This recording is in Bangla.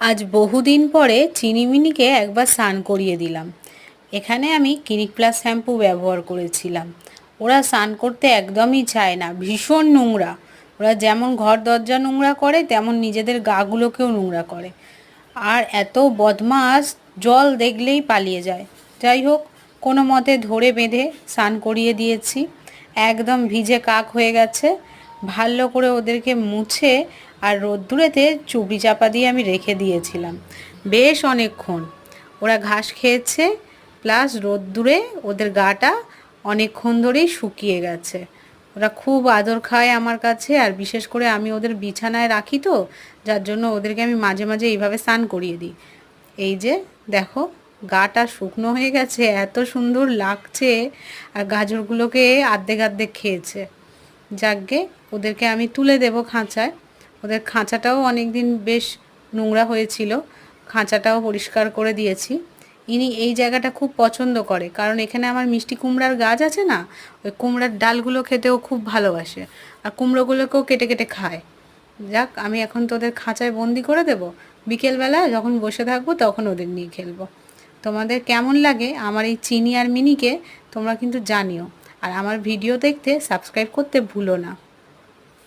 আজ বহুদিন পরে চিনিমিনিকে একবার স্নান করিয়ে দিলাম। এখানে আমি ক্লিনিক প্লাস শ্যাম্পু ব্যবহার করেছিলাম। ওরা স্নান করতে একদমই চায় না, ভীষণ নোংরা। ওরা যেমন ঘর দরজা নোংরা করে, তেমন নিজেদের গাগুলোকেও নোংরা করে। আর এত বদমাস জল দেখলেই পালিয়ে যায়। যাই হোক, কোনো মতে ধরে বেঁধে স্নান করিয়ে দিয়েছি। একদম ভিজে কাক হয়ে গেছে। ভালো করে ওদেরকে মুছে আর রোদ্দুরেতে চুবড়ি চাপা দিয়ে আমি রেখে দিয়েছিলাম। বেশ অনেকক্ষণ। ওরা ঘাস খেয়েছে, প্লাস রোদ্দুরে ওদের গাটা অনেকক্ষণ ধরেই শুকিয়ে গেছে। ওরা খুব আদর খায় আমার কাছে, আর বিশেষ করে আমি ওদের বিছানায় রাখি তো, যার জন্য ওদেরকে আমি মাঝে মাঝে এইভাবে স্নান করিয়ে দিই। এই যে, দেখো, গাটা শুকনো হয়ে গেছে, এত সুন্দর লাগছে, আর গাজরগুলোকে আর্ধেক আর্ধেক খেয়েছে। যাকগে ওদেরকে আমি তুলে দেব খাঁচায়। ওদের খাঁচাটাও অনেক দিন বেশ নোংরা হয়েছিল, খাঁচাটাও পরিষ্কার করে দিয়েছি। ইনি এই জায়গাটা খুব পছন্দ করে, কারণ এখানে আমার মিষ্টি কুমড়ার গাছ আছে না, ওই কুমড়ার ডালগুলো খেতেও খুব ভালোবাসে, আর কুমড়োগুলোকেও কেটে কেটে খায়। যাক, আমি এখন তোদের খাঁচায় বন্দি করে দেব, বিকেলবেলা যখন বসে থাকব তখন ওদের নিয়ে খেলব। তোমাদের কেমন লাগে আমার এই চিনি আর মিনিকে তোমরা কিন্তু জানিও, আর আমার ভিডিও দেখতে সাবস্ক্রাইব করতে ভুলো না।